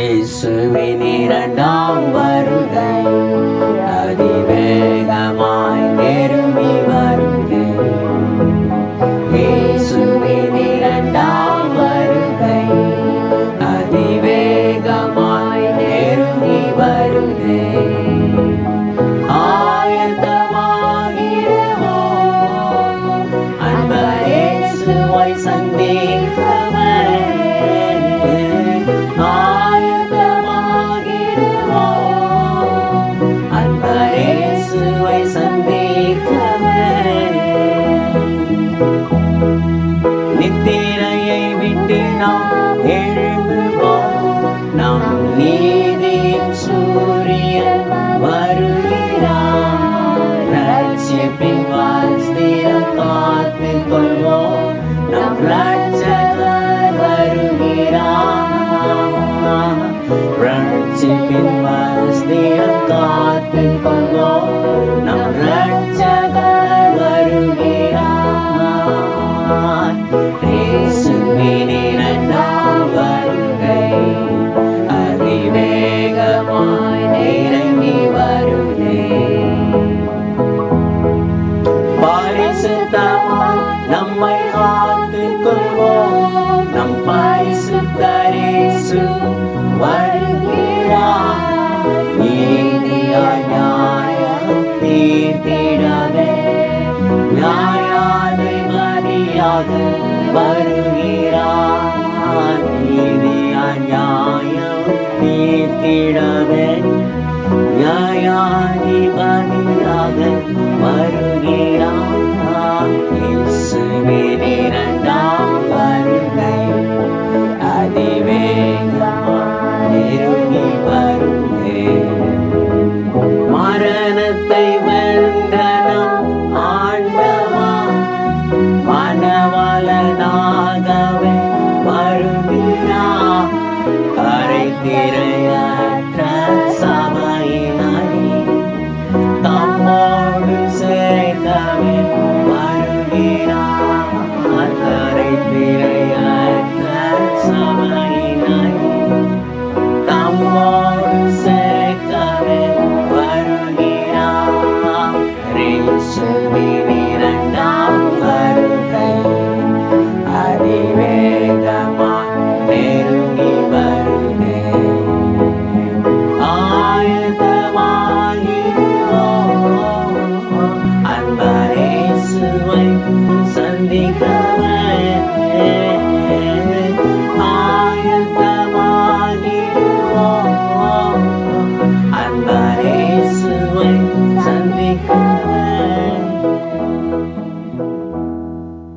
இயேசுவின் இரண்டாம் வருகை அதிவேகமாய் நெருங்கி வருகை இயேசுவின் இரண்டாம் வருகை. அதிவேகமாய் நெருங்கி வருகை நித்திரையை விட்டு நாம் எழும்புவோம். நம் நீதியின் சூரியன் வருகிறான். ரட்சிப்பின் வாஸ்திரம் காத்து கொள்வோம். நம் ரட்சகர் பரிசுத்தமாய் நம்மை காத்து கொள்வோம் நம் பரிசுத்தரேசு வருகிறார். நீதியாய் நியாயம் தீர்த்திடவே. நியாயாதிபதியாக வருகிறார். நீதியாய் நியாயம் தீர்த்திடவே. நியாயாதிபதியாக வருகிறார். ലാലനാ amar.